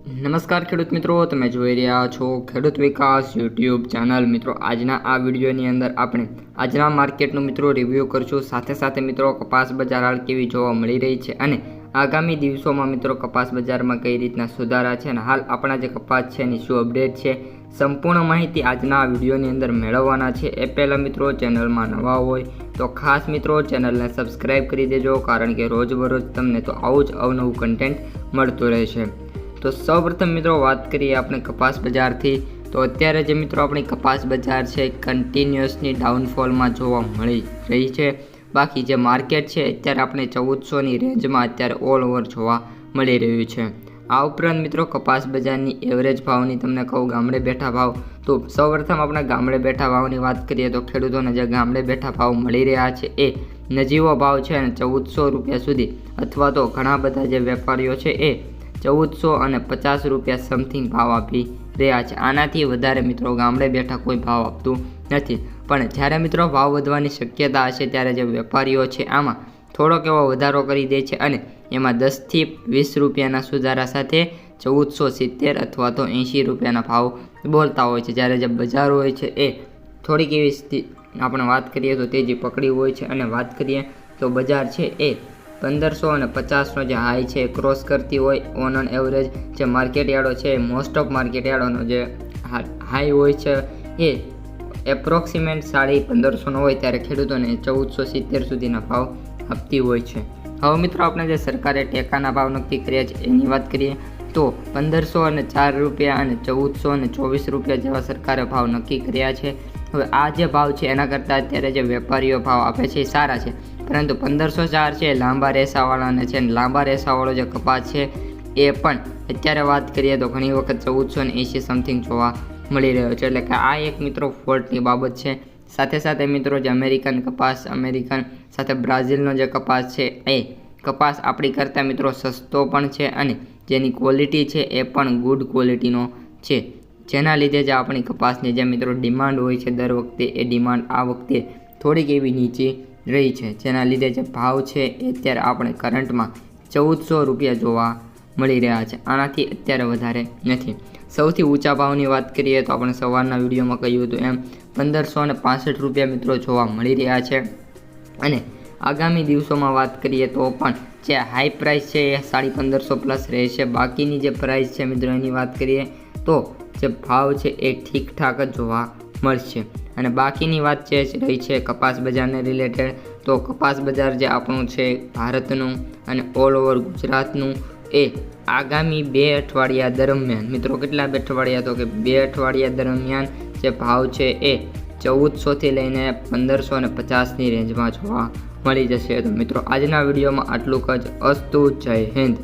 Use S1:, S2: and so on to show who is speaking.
S1: નમસ્કાર ખેડૂત મિત્રો, તમે જોઈ રહ્યા છો ખેડૂત વિકાસ યુટ્યુબ ચેનલ. મિત્રો, આજના આ વિડીયોની અંદર આપણે આજના માર્કેટનું મિત્રો રિવ્યૂ કરશું. સાથે સાથે મિત્રો, કપાસ બજાર હાલ કેવી જોવા મળી રહી છે અને આગામી દિવસોમાં મિત્રો, કપાસ બજારમાં કઈ રીતના સુધારા છે અને હાલ આપણા જે કપાસ છે એની શું અપડેટ છે, સંપૂર્ણ માહિતી આજના વિડીયોની અંદર મેળવવાના છે. એ પહેલાં મિત્રો, ચેનલમાં નવા હોય તો ખાસ મિત્રો, ચેનલને સબસ્ક્રાઈબ કરી દેજો, કારણ કે રોજબરોજ તમને તો આવું જ અવનવું કન્ટેન્ટ મળતું રહેશે. તો સૌપ્રથમ મિત્રો વાત કરીએ આપણે કપાસ બજારથી. તો અત્યારે જે મિત્રો આપણી કપાસ બજાર છે કન્ટિન્યુઅસની ડાઉનફોલમાં જોવા મળી રહી છે. બાકી જે માર્કેટ છે, અત્યારે આપણે ચૌદસોની રેન્જમાં અત્યારે ઓલ ઓવર જોવા મળી રહ્યું છે. આ ઉપરાંત મિત્રો કપાસ બજારની એવરેજ ભાવની તમને કહું ગામડે બેઠા ભાવ. તો સૌપ્રથમ આપણે ગામડે બેઠા ભાવની વાત કરીએ તો ખેડૂતોને જે ગામડે બેઠા ભાવ મળી રહ્યા છે એ નજીવો ભાવ છે અને ચૌદસો રૂપિયા સુધી અથવા તો ઘણા બધા જે વેપારીઓ છે એ ચૌદસો અને પચાસ રૂપિયા સમથિંગ ભાવ આપી રહ્યા છે. આનાથી વધારે મિત્રો ગામડે બેઠા કોઈ ભાવ આપતું નથી. પણ જ્યારે મિત્રો ભાવ વધવાની શક્યતા હશે ત્યારે જે વેપારીઓ છે આમાં થોડોક એવો વધારો કરી દે છે અને એમાં દસથી વીસ રૂપિયાના સુધારા સાથે ચૌદસો સિત્તેર અથવા તો એંશી રૂપિયાના ભાવ બોલતા હોય છે. જ્યારે જે બજાર હોય છે એ થોડીક એવી આપણે વાત કરીએ તો તેજી પકડી હોય છે. અને વાત કરીએ તો બજાર છે એ પંદરસો અને પચાસનો જે હાઈ છે ક્રોસ કરતી હોય ઓન ઓન એવરેજ જે માર્કેટ યાર્ડો છે મોસ્ટ ઓફ માર્કેટ યાર્ડોનો જે હાઈ હોય છે એ એપ્રોક્સિમેટ સાડી પંદરસોનો હોય ત્યારે ખેડૂતોને ચૌદસો સિત્તેર સુધીના ભાવ આપતી હોય છે. હવે મિત્રો, આપણે જે સરકારે ટેકાના ભાવ નક્કી કર્યા છે, એની વાત કરીએ. તો પંદરસો અને ચાર રૂપિયા અને ચૌદસો અને ચોવીસ રૂપિયા જેવા સરકારે ભાવ નક્કી કર્યા છે. હવે આ જે ભાવ છે, એના કરતાં અત્યારે જે વેપારીઓ ભાવ આપે છે એ સારા છે. પરંતુ પંદરસો ચાર છે લાંબા રેસાવાળાને છે અને લાંબા રેસાવાળો જે કપાસ છે, એ પણ અત્યારે વાત કરીએ તો ઘણી વખત ચૌદસો ને એંશી સમથિંગ જોવા મળી રહ્યો છે. એટલે કે આ એક મિત્રો ફોલ્ટની બાબત છે. સાથે સાથે મિત્રો જે અમેરિકન કપાસ, અમેરિકન સાથે બ્રાઝિલનો જે કપાસ છે એ કપાસ આપણી કરતાં મિત્રો સસ્તો પણ છે અને જેની ક્વોલિટી છે એ પણ ગુડ ક્વોલિટીનો છે. જેના લીધે જ આપણી કપાસની જે મિત્રો ડિમાન્ડ હોય છે દર વખતે, એ ડિમાન્ડ આ વખતે થોડીક એવી નીચી રહી છે. જેના લીધે જે ભાવ છે એ અત્યારે આપણે કરંટમાં ચૌદસો રૂપિયા જોવા મળી રહ્યા છે. આનાથી અત્યારે વધારે નથી. સૌથી ઊંચા ભાવની વાત કરીએ તો આપણે સવારના વિડીયોમાં કહ્યું હતું એમ, પંદરસો ને રૂપિયા મિત્રો જોવા મળી રહ્યા છે. અને આગામી દિવસોમાં વાત કરીએ તો પણ જે હાઈ પ્રાઇસ છે એ સાડી પંદરસો પ્લસ રહેશે. બાકીની જે પ્રાઇસ છે મિત્રો એની વાત કરીએ તો જે ભાવ છે એ ઠીકઠાક જ જોવા મળશે. અને બાકીની વાત જે રહી છે કપાસ બજારને રિલેટેડ તો કપાસ બજાર જે આપણું છે ભારતનું અને ઓલ ઓવર ગુજરાતનું એ આગામી બે અઠવાડિયા દરમિયાન, મિત્રો કેટલા બે અઠવાડિયા તો કે બે અઠવાડિયા દરમિયાન જે ભાવ છે એ ચૌદસોથી લઈને પંદરસો અને પચાસની રેન્જમાં જોવા મળી જશે. તો મિત્રો, આજના વિડીયોમાં આટલું જ. અસ્તુ, જય હિન્દ.